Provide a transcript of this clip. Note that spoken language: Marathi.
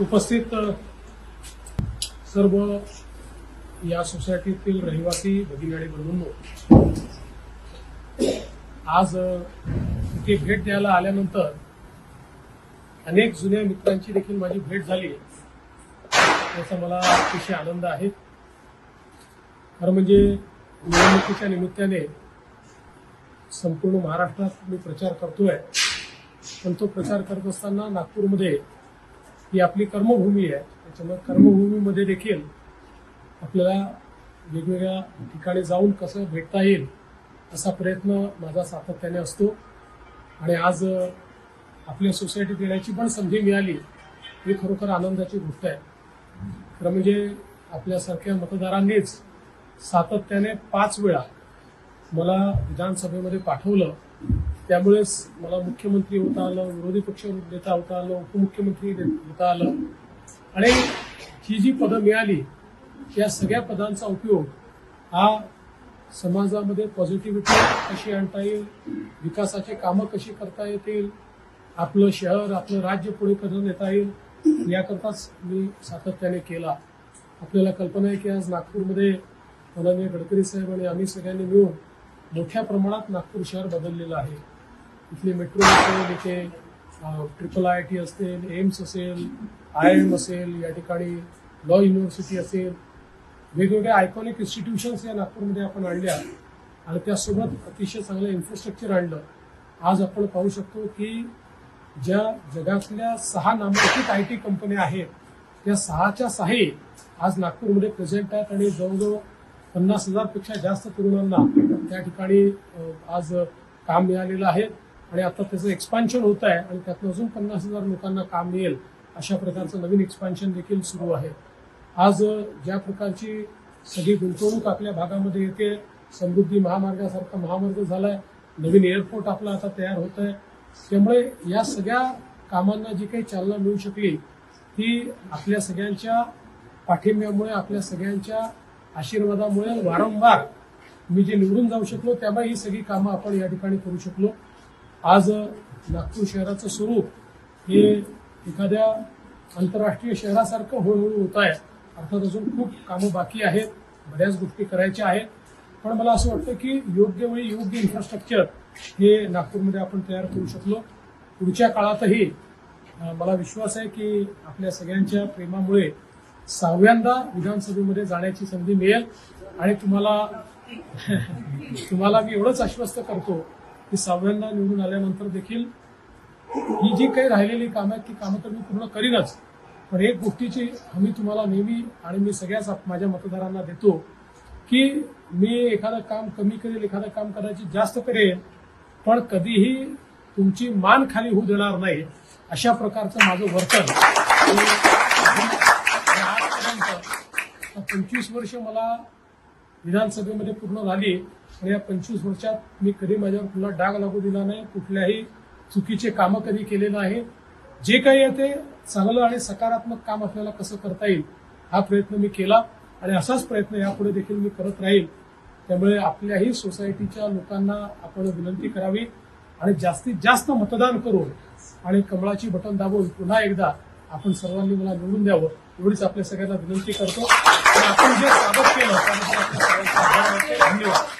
उपस्थित सर्व या सोसायटीतील रहिवासी भगिनी आणि बंधूंनो आज ते इथे भेट द्यायला आल्यानंतर अनेक जुन्या मित्रांची देखील माझी भेट झाली. याचा मला अतिशय आनंद आहे. खरं म्हणजे निवडणुकीच्या निमित्ताने संपूर्ण महाराष्ट्रात मी प्रचार करतोय. पण तो प्रचार करत असताना नागपूरमध्ये ही आपली कर्मभूमी आहे. त्याच्यामुळे कर्मभूमीमध्ये देखील आपल्याला वेगवेगळ्या ठिकाणी जाऊन कसं भेटता येईल असा प्रयत्न माझा सातत्याने असतो. आणि आज आपल्या सोसायटीत येण्याची पण संधी मिळाली ही खरोखर आनंदाची गोष्ट आहे. खरं म्हणजे आपल्यासारख्या मतदारांनीच सातत्याने पाच वेळा मला विधानसभेमध्ये पाठवलं. त्यामुळेच मला मुख्यमंत्री होता आलं विरोधी पक्ष नेता होता आलं उपमुख्यमंत्री होता आलं. आणि ही जी पदं मिळाली त्या सगळ्या पदांचा उपयोग हा समाजामध्ये पॉझिटिव्हिटी कशी आणता येईल विकासाचे कामं कशी करता येतील आपलं शहर आपलं राज्य पुढे करून नेता येईल याकरताच मी सातत्याने केला. आपल्याला कल्पना आहे की आज नागपूरमध्ये माननीय गडकरी साहेब आणि आम्ही सगळ्यांनी मिळून मोठ्या प्रमाणात नागपूर शहर बदललेलं आहे. इथली मेट्रो असेल इथे ट्रिपल आय टी असेल एम्स असेल आय एम असेल या ठिकाणी लॉ युनिव्हर्सिटी असेल वेगवेगळ्या आयकॉनिक इन्स्टिट्यूशन्स या नागपूरमध्ये आपण आणल्या. आणि त्यासोबत अतिशय चांगलं इन्फ्रास्ट्रक्चर आणलं. आज आपण पाहू शकतो की ज्या जगातल्या सहा नामांकित आय टी कंपन्या आहेत त्या सहाच्या सहाही आज नागपूरमध्ये प्रेझेंट आहेत आणि जवळजवळ पन्नास हजारपेक्षा जास्त तरुणांना त्या ठिकाणी आज काम मिळालेलं आहे. आणि आता त्याचं एक्सपान्शन होत आहे आणि त्यातनं अजून पन्नास हजार लोकांना काम मिळेल अशा प्रकारचं नवीन एक्सपान्शन देखील सुरू आहे. आज ज्या प्रकारची सगळी गुंतवणूक आपल्या भागामध्ये येते समृद्धी महामार्गासारखा महामार्ग झालाय नवीन एअरपोर्ट आपला आता तयार होत आहे त्यामुळे या सगळ्या कामांना जी काही चालना मिळू शकली ती आपल्या सगळ्यांच्या पाठिंब्यामुळे आपल्या सगळ्यांच्या आशीर्वादामुळे वारंवार मी जे निवडून जाऊ शकलो त्यामुळे ही सगळी कामं आपण या ठिकाणी करू शकलो. आज नागपूर शहराचं स्वरूप हे एखाद्या आंतरराष्ट्रीय शहरासारखं हळूहळू होत आहे. अर्थात अजून खूप कामं बाकी आहेत बऱ्याच गोष्टी करायच्या आहेत. पण मला असं वाटतं की योग्य वेळी योग्य इन्फ्रास्ट्रक्चर हे नागपूरमध्ये आपण तयार करू शकलो. पुढच्या काळातही मला विश्वास आहे की आपल्या सगळ्यांच्या प्रेमामुळे सहाव्यांदा विधानसभेमध्ये जाण्याची संधी मिळेल. आणि तुम्हाला तुम्हाला मी एवढंच आश्वस्त करतो की सहाव्यांदा निवडून आल्यानंतर देखील ही जी काही राहिलेली कामं आहेत ती कामं तर मी पूर्ण करीनच. पण एक गोष्टीची हमी तुम्हाला नेहमी आणि मी सगळ्याच माझ्या मतदारांना देतो की मी एखादं काम कमी करेल एखादं काम करायची जास्त करेल पण कधीही तुमची मान खाली होऊ देणार नाही अशा प्रकारचं माझं वर्तन आजपर्यंत पंचवीस वर्ष मला विधानसभेमध्ये पूर्ण झाली आणि या पंचवीस वर्षात मी कधी माझ्यावर कुठला डाग लागू दिला नाही कुठल्याही चुकीचे कामं कधी केले नाही जे काही आहे ते चांगलं आणि सकारात्मक काम आपल्याला कसं करता येईल हा प्रयत्न मी केला आणि असाच प्रयत्न यापुढे देखील मी करत राहील. त्यामुळे आपल्याही सोसायटीच्या लोकांना आपण विनंती करावी आणि जास्तीत जास्त मतदान करून आणि कमळाची बटन दाबून पुन्हा एकदा आपण सर्वांनी मला निवडून द्यावं एवढीच आपल्या सगळ्यांना विनंती करतो. आणि आपण जे स्वागत केलं त्याबद्दल आपल्या सगळ्यांचा धन्यवाद.